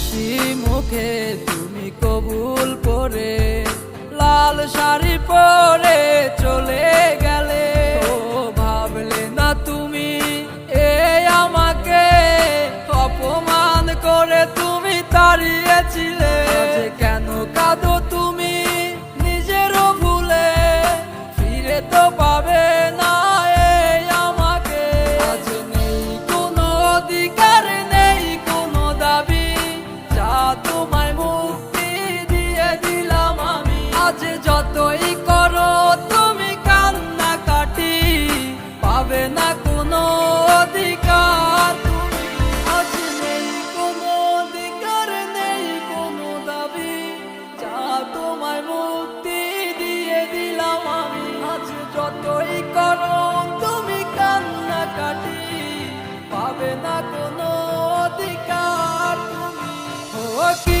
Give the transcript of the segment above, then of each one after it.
হাসি মুখে তুমি কবুল করে, লাল শাড়ি পরে চলে গেলে। ও, ভাবলে না তুমি এ আমাকে, অপমান করে তুমি তাড়িয়েছিলে। যতই করো তুমি কান্না কাটি পাবে না কোনো অধিকার তুমি। কি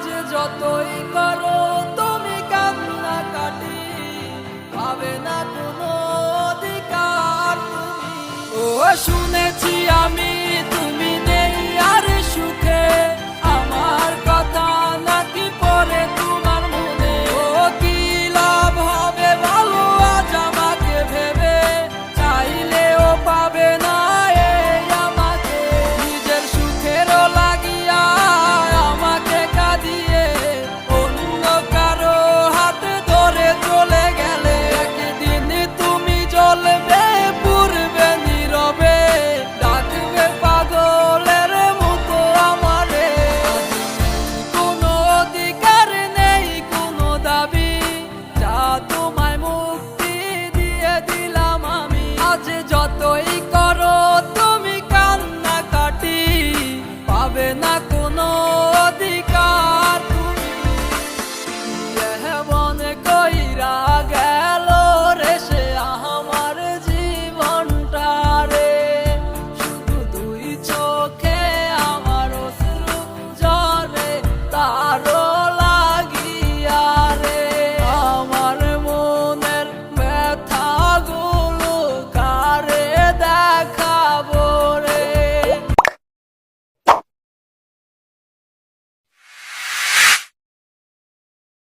যতই করো তুমি কান্না কাটি। ভাবে না কোনো অধিকার তুমি। ও শুনেছি